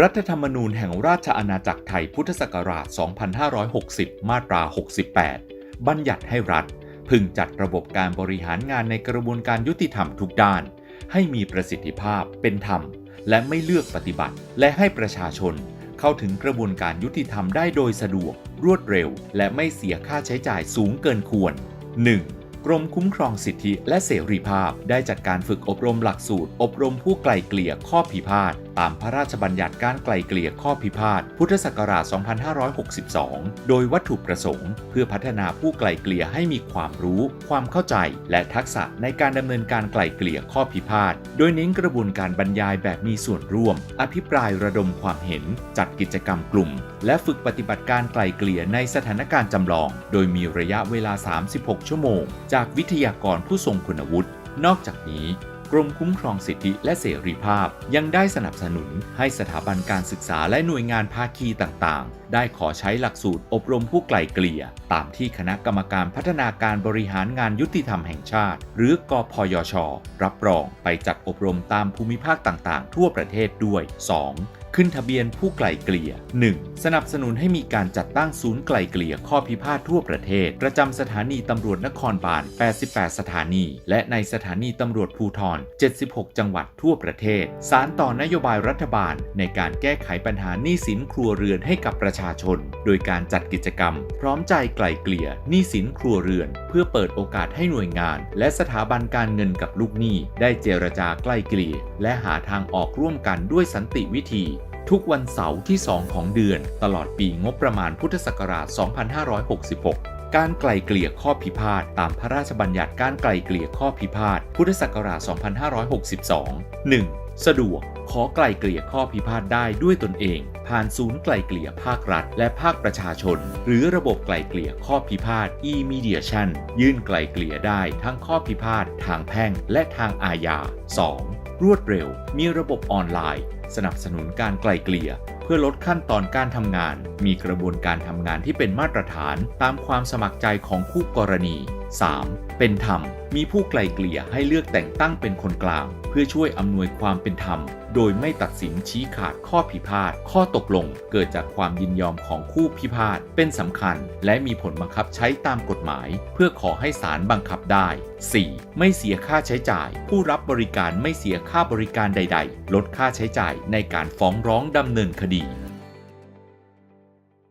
รัฐธรรมนูญแห่งราชอาณาจักรไทยพุทธศักราช 2560 มาตรา 68 บัญญัติให้รัฐ พึงจัดระบบการบริหารงานในกระบวนการยุติธรรมทุกด้าน ให้มีประสิทธิภาพเป็นธรรม และไม่เลือกปฏิบัติ และให้ประชาชน เข้าถึงกระบวนการยุติธรรมได้โดยสะดวก รวดเร็ว และไม่เสียค่าใช้จ่ายสูงเกินควร 1. กรมคุ้มครองสิทธิและเสรีภาพได้จัดการฝึกอบรมหลักสูตร อบรมผู้ไกลเกลี่ยข้อพิพาทตามพระราชบัญญัติการไกลเกลี่ยข้อพิพาทพุทธศักราช 2562 โดยวัตถุประสงค์ เพื่อพัฒนาผู้ไกลเกลี่ยให้มีความรู้ ความเข้าใจ และทักษะในการดำเนินการไกลเกลี่ยข้อพิพาทโดยเน้นกระบวนการบรรยายแบบมีส่วนร่วม อภิปรายระดมความเห็น จัดกิจกรรมกลุ่ม และฝึกปฏิบัติการไกลเกลี่ยในสถานการณ์จำลอง โดยมีระยะเวลา 36 ชั่วโมง จากวิทยากรผู้ทรงคุณวุฒินอกจากนี้ กรมคุ้มครองสิทธิและเสรีภาพ ยังได้สนับสนุนให้สถาบันการศึกษาและหน่วยงานภาคีต่างๆ ได้ขอใช้หลักสูตรอบรมผู้ไกล่เกลี่ย ตามที่คณะกรรมการพัฒนาการบริหารงานยุติธรรมแห่งชาติ หรือกพยช รับรองไปจัดอบรมตามภูมิภาคต่างๆ ทั่วประเทศด้วย 2. ขึ้นทะเบียนผู้ไกล่เกลี่ย 1. สนับสนุนให้มีการจัดตั้งศูนย์ไกล่เกลี่ยข้อพิพาททั่วประเทศ ประจำสถานีตำรวจนครบาล 88 สถานี และในสถานีตำรวจภูธร76 จังหวัดทั่วประเทศ สารต่อนโยบายรัฐบาล ในการแก้ไขปัญหาหนี้สินครัวเรือนให้กับประชาชน โดยการจัดกิจกรรม พร้อมใจไกล่เกลี่ยหนี้สินครัวเรือน เพื่อเปิดโอกาสให้หน่วยงาน และสถาบันการเงินกับลูกหนี้ ได้เจรจาไกล่เกลี่ยและหาทางออกร่วมกันด้วยสันติวิธี ทุกวันเสาร์ที่ 2 ของเดือน ตลอดปีงบประมาณพุทธศักราช 2566 การไกล่เกลี่ยข้อพิพาทตามพระราชบัญญัติการไกล่เกลี่ยข้อพิพาทพุทธศักราช 2562 1. สะดวก ขอไกล่เกลี่ยข้อพิพาทได้ด้วยตนเอง ผ่านศูนย์ไกล่เกลี่ยภาครัฐ และภาคประชาชน หรือระบบไกล่เกลี่ยข้อพิพาท e-mediation ยื่นไกล่เกลี่ยได้ทั้งข้อพิพาท ทางแพ่ง และทางอาญา 2. รวดเร็ว มีระบบออนไลน์ สนับสนุนการไกล่เกลี่ยเพื่อลดขั้นตอนการทำงาน มีกระบวนการทำงานที่เป็นมาตรฐาน ตามความสมัครใจของคู่กรณี 3. เป็นธรรม มีผู้ไกลเกลี่ยให้เลือกแต่งตั้งเป็นคนกลาง เพื่อช่วยอำนวยความเป็นธรรม โดยไม่ตัดสินชี้ขาดข้อพิพาท ข้อตกลง เกิดจากความยินยอมของคู่พิพาท เป็นสำคัญ และมีผลบังคับใช้ตามกฎหมาย เพื่อขอให้ศาลบังคับได้ 4. ไม่เสียค่าใช้จ่าย ผู้รับบริการไม่เสียค่าบริการใด ๆ ลดค่าใช้จ่ายในการฟ้องร้องดำเนินคดี